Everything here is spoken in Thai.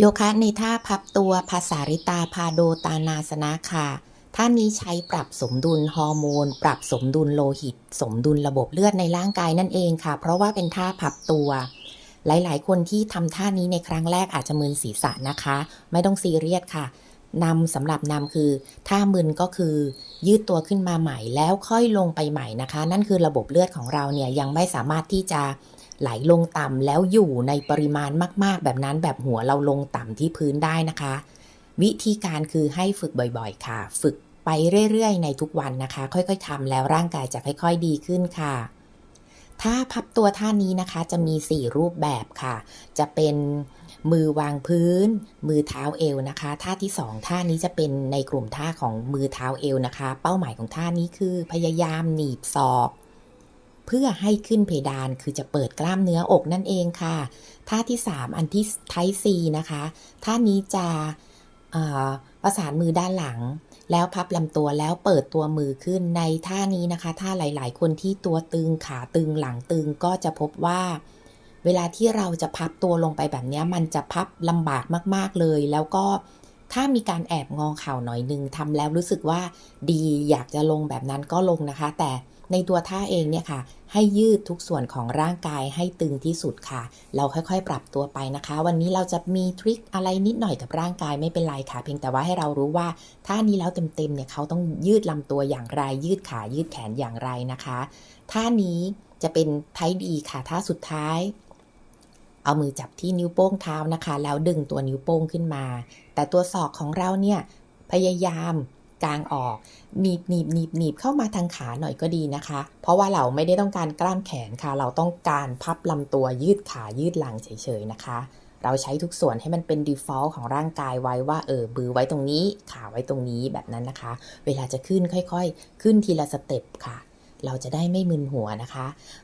โยคะในท่าพับตัวภาษาริตาพาโดตานาสนะค่ะท่านี้ใช้ปรับสมดุลฮอร์โมน ปรับสมดุลโลหิต สมดุลระบบเลือดในร่างกายนั่นเองค่ะ เพราะว่าเป็นท่าพับตัว หลายๆ คนที่ทำท่านี้ในครั้งแรกอาจจะมึนศีรษะนะคะ ไม่ต้องซีเรียสค่ะนำสำหรับนำคือท่ามึนก็คือ ยืดตัวขึ้นมาใหม่แล้วค่อยลงไปใหม่นะคะ นั่นคือระบบเลือดของเราเนี่ยยังไม่สามารถที่จะ ไหลลงต่ำแล้วอยู่ในปริมาณมากๆ แบบนั้นแบบหัวเราลงต่ำที่พื้นได้นะคะ วิธีการคือให้ฝึกบ่อยๆ ค่ะ ฝึกไปเรื่อยๆ ในทุกวันนะคะ ค่อยๆทำแล้วร่างกายจะค่อย ๆ ดีขึ้นค่ะ ถ้าพับตัวท่านี้นะคะจะมี 4 รูปแบบค่ะ จะเป็นมือวางพื้น มือเท้าเอวนะคะ ท่าที่ 2 ท่านี้จะเป็นในกลุ่มท่าของมือเท้าเอวนะคะ เป้าหมายของท่านี้คือพยายามหนีบศอก เพื่อให้ขึ้นเพดานคือจะเปิดกล้ามเนื้ออกนั่นเองค่ะ ท่าที่ 3 อันที่ไทซีนะคะ ท่านี้จะประสานมือด้านหลัง แล้วพับลำตัวแล้วเปิดตัวมือขึ้นในท่านี้นะคะถ้าหลาย ๆ คนที่ตัวตึงขาตึงหลังตึงก็จะพบว่า เวลาที่เราจะพับตัวลงไปแบบนี้มันจะพับลำบากมากๆเลย แล้วก็ถ้ามีการแอบงอเข่าหน่อยนึงทำแล้วรู้สึกว่าดีอยากจะลงแบบนั้นก็ลงนะคะ แต่ ในตัวท่าเองเนี่ยค่ะ ให้ยืดทุกส่วนของร่างกายให้ตึงที่สุดค่ะ เราค่อยๆ ปรับตัวไปนะคะ วันนี้เราจะมีทริคอะไรนิดหน่อยกับร่างกายไม่เป็นไรค่ะ เพียงแต่ว่าให้เรารู้ว่าท่านี้แล้วเต็มๆเนี่ยเขาต้องยืดลำตัวอย่างไร ยืดขายืดแขนอย่างไรนะคะท่านี้จะเป็นไทดีค่ะท่าสุดท้าย เอามือจับที่นิ้วโป้งเท้านะคะ แล้วดึงตัวนิ้วโป้งขึ้นมา แต่ตัวศอกของเราเนี่ยพยายาม กลางออกหนีบหนีบหนีบหนีบเข้ามาทางขาหน่อยก็ดีนะคะ เพราะว่าเราไม่ได้ต้องการกล้ามแขนค่ะ เราต้องการพับลำตัวยืดขายืดหลังเฉยๆนะคะ เราใช้ทุกส่วนให้มันเป็น default ของร่างกายไว้ว่าเออบือไว้ตรงนี้ ขาไว้ตรงนี้แบบนั้นนะคะ เวลาจะขึ้นค่อยๆ ขึ้นทีละสเต็ปค่ะ เราจะได้ไม่มึนหัวนะคะ